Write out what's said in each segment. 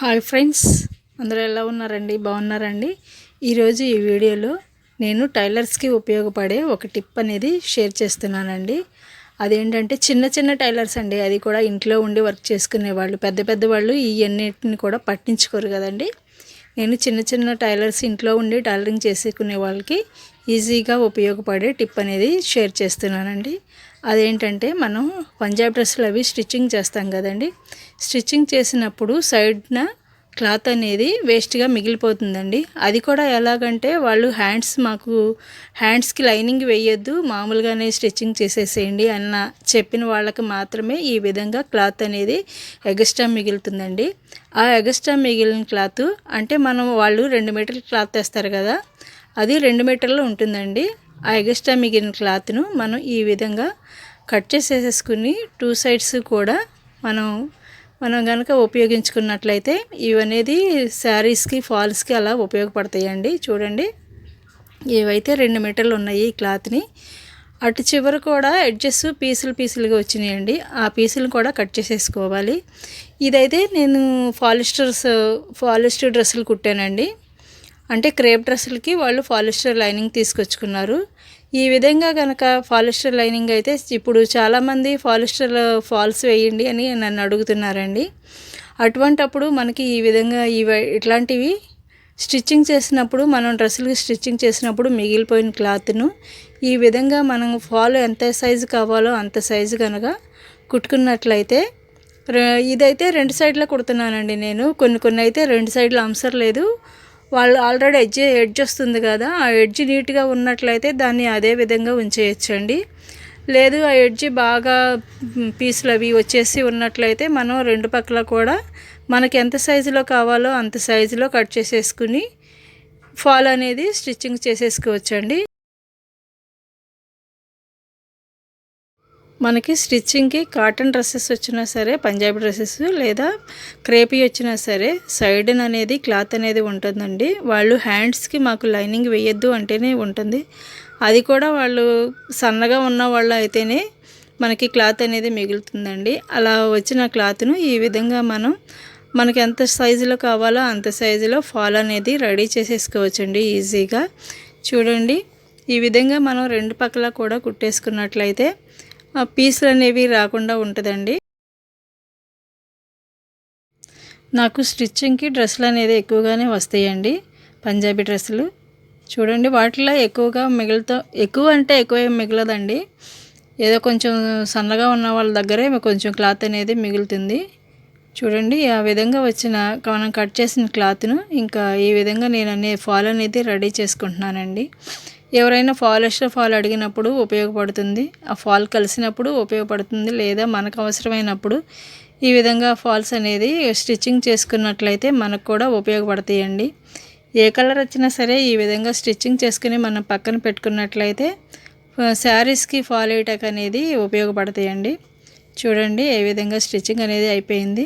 Hi friends అందరూ ఎలా ఉన్నారండి? బాగున్నారండి? ఈరోజు ఈ వీడియోలో నేను టైలర్స్కి ఉపయోగపడే ఒక టిప్ అనేది షేర్ చేస్తున్నానండి. అదేంటంటే చిన్న చిన్న టైలర్స్ అండి అది కూడా ఇంట్లో ఉండి వర్క్ చేసుకునే వాళ్ళు పెద్ద పెద్ద వాళ్ళు ఇవన్నిటిని కూడా పట్టించుకోరు కదండి. నేను చిన్న చిన్న టైలర్స్ ఇంట్లో ఉండి టైలరింగ్ చేసుకునే వాళ్ళకి ఈజీగా ఉపయోగపడే టిప్ అనేది షేర్ చేస్తున్నానండి. అదేంటంటే మనం పంజాబ్ డ్రెస్సులు అవి స్టిచ్చింగ్ చేస్తాం కదండి. స్టిచ్చింగ్ చేసినప్పుడు సైడ్న క్లాత్ అనేది వేస్ట్గా మిగిలిపోతుందండి. అది కూడా ఎలాగంటే వాళ్ళు హ్యాండ్స్ మాకు హ్యాండ్స్కి లైనింగ్ వేయొద్దు మామూలుగానే స్టిచ్చింగ్ చేసేసేయండి అన్న చెప్పిన వాళ్ళకి మాత్రమే ఈ విధంగా క్లాత్ అనేది ఎగస్ట్రా మిగులుతుందండి. ఆ ఎగస్ట్రా మిగిలిన క్లాత్ అంటే మనం వాళ్ళు రెండు మీటర్ల క్లాత్ వేస్తారు కదా అది రెండు మీటర్లు ఉంటుందండి. ఆ ఎగస్ట్రా మిగిలిన క్లాత్ను మనం ఈ విధంగా కట్ చేసేసుకుని టూ సైడ్స్ కూడా మనం మనం కనుక ఉపయోగించుకున్నట్లయితే ఇవనేది శారీస్కి ఫాల్స్కి అలా ఉపయోగపడతాయండి. చూడండి ఇవైతే రెండు మీటర్లు ఉన్నాయి ఈ క్లాత్ని అటు చివరి కూడా ఎడ్జెస్ పీసులు పీసులుగా వచ్చినాయండి. ఆ పీసులు కూడా కట్ చేసేసుకోవాలి. ఇదైతే నేను ఫాలిస్టర్స్ ఫాలిస్టర్ డ్రెస్సులు కుట్టానండి. అంటే క్రేప్ డ్రెస్సులకి వాళ్ళు ఫాలిస్టర్ లైనింగ్ తీసుకొచ్చుకున్నారు. ఈ విధంగా కనుక ఫాలిస్టర్ లైనింగ్ అయితే ఇప్పుడు చాలామంది పాలిస్టర్ ఫాల్స్ వేయండి అని నన్ను అడుగుతున్నారండి. అటువంటప్పుడు మనకి ఈ విధంగా ఇవి ఇట్లాంటివి స్టిచ్చింగ్ చేసినప్పుడు మనం డ్రెస్సులు స్టిచ్చింగ్ చేసినప్పుడు మిగిలిపోయిన క్లాత్ను ఈ విధంగా మనం ఫాల్ ఎంత సైజు కావాలో అంత సైజు కనుక కుట్టుకున్నట్లయితే ఇదైతే రెండు సైడ్లో కుడుతున్నానండి నేను. కొన్ని కొన్ని అయితే రెండు సైడ్లు అంశం లేదు. వాళ్ళు ఆల్రెడీ ఎడ్జ్ ఎడ్జ్ వస్తుంది కదా ఆ ఎడ్జ్ నీట్గా ఉన్నట్లయితే దాన్ని అదే విధంగా ఉంచేయచ్చండి. లేదు ఆ ఎడ్జ్ బాగా పీసులు అవి వచ్చేసి ఉన్నట్లయితే మనం రెండు పక్కల కూడా మనకి ఎంత సైజులో కావాలో అంత సైజులో కట్ చేసేసుకుని ఫాల్ అనేది స్టిచ్చింగ్ చేసేసుకోవచ్చండి. మనకి స్టిచ్చింగ్కి కాటన్ డ్రెస్సెస్ వచ్చినా సరే పంజాబీ డ్రెస్సెస్ లేదా క్రేపీ వచ్చినా సరే సైడన్ అనేది క్లాత్ అనేది ఉంటుందండి. వాళ్ళు హ్యాండ్స్కి మాకు లైనింగ్ వేయద్దు అంటేనే ఉంటుంది. అది కూడా వాళ్ళు సన్నగా ఉన్న వాళ్ళు అయితేనే మనకి క్లాత్ అనేది మిగులుతుందండి. అలా వచ్చిన క్లాత్ను ఈ విధంగా మనం మనకి ఎంత సైజులో కావాలో అంత సైజులో ఫాల్ అనేది రెడీ చేసేసుకోవచ్చండి ఈజీగా. చూడండి ఈ విధంగా మనం రెండు పక్కల కూడా కుట్టేసుకున్నట్లయితే పీసులు అనేవి రాకుండా ఉంటుందండి. నాకు స్టిచ్చింగ్కి డ్రెస్సులు అనేది ఎక్కువగానే వస్తాయండి. పంజాబీ డ్రెస్సులు. చూడండి వాటిలో ఎక్కువగా మిగులుతా ఎక్కువ అంటే ఎక్కువ మిగలదండి. ఏదో కొంచెం సన్నగా ఉన్న వాళ్ళ దగ్గరే కొంచెం క్లాత్ అనేది మిగులుతుంది. చూడండి ఆ విధంగా వచ్చిన మనం కట్ చేసిన క్లాత్ను ఇంకా ఈ విధంగా నేను అనే ఫాల్ అనేది రెడీ చేసుకుంటున్నానండి. ఎవరైనా ఫాలిస్ట్ ఫాల్ అడిగినప్పుడు ఉపయోగపడుతుంది. ఆ ఫాల్ కలిసినప్పుడు ఉపయోగపడుతుంది లేదా మనకు అవసరమైనప్పుడు. ఈ విధంగా ఫాల్స్ అనేది స్టిచ్చింగ్ చేసుకున్నట్లయితే మనకు కూడా ఉపయోగపడతాయండి. ఏ కలర్ వచ్చినా సరే ఈ విధంగా స్టిచ్చింగ్ చేసుకుని మనం పక్కన పెట్టుకున్నట్లయితే శారీస్కి ఫాల్ అయ్యటక్ అనేది ఉపయోగపడతాయండి. చూడండి ఏ విధంగా స్టిచ్చింగ్ అనేది అయిపోయింది.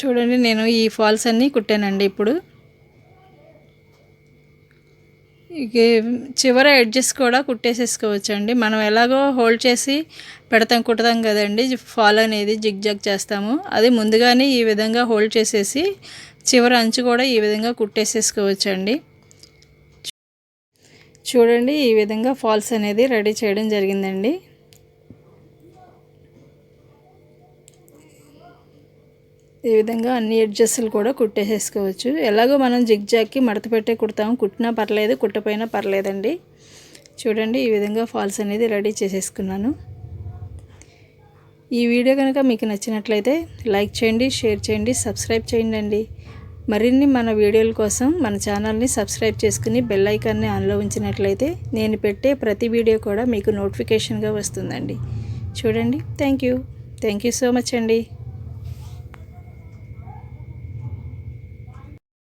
చూడండి నేను ఈ ఫాల్స్ అన్నీ కుట్టానండి ఇప్పుడు. చివర ఎడ్జెస్ కూడా కుట్టేసేసుకోవచ్చు అండి మనం ఎలాగో హోల్డ్ చేసి పెడతాం కుడతాం కదండి. ఫాల్ అనేది జిగ్ జగ్ చేస్తాము. అది ముందుగానే ఈ విధంగా హోల్డ్ చేసేసి చివర అంచు కూడా ఈ విధంగా కుట్టేసేసుకోవచ్చు అండి చూడండి ఈ విధంగా ఫాల్స్ అనేది రెడీ చేయడం జరిగిందండి. ఈ విధంగా అన్ని ఎడ్జస్ట్లు కూడా కుట్టేసేసుకోవచ్చు. ఎలాగో మనం జిగ్జాగ్కి మడత పెట్టే కుడతాము కుట్టినా పర్లేదు కుట్టపోయినా పర్లేదండి. చూడండి ఈ విధంగా ఫాల్స్ అనేది రెడీ చేసేసుకున్నాను. ఈ వీడియో కనుక మీకు నచ్చినట్లయితే లైక్ చేయండి షేర్ చేయండి సబ్స్క్రైబ్ చేయండి మరిన్ని మన వీడియోల కోసం మన ఛానల్ని సబ్స్క్రైబ్ చేసుకుని బెల్ ఐకాన్ని ఆన్లో ఉంచినట్లయితే నేను పెట్టే ప్రతి వీడియో కూడా మీకు నోటిఫికేషన్గా వస్తుందండి. చూడండి thank you. Thank you so much అండి.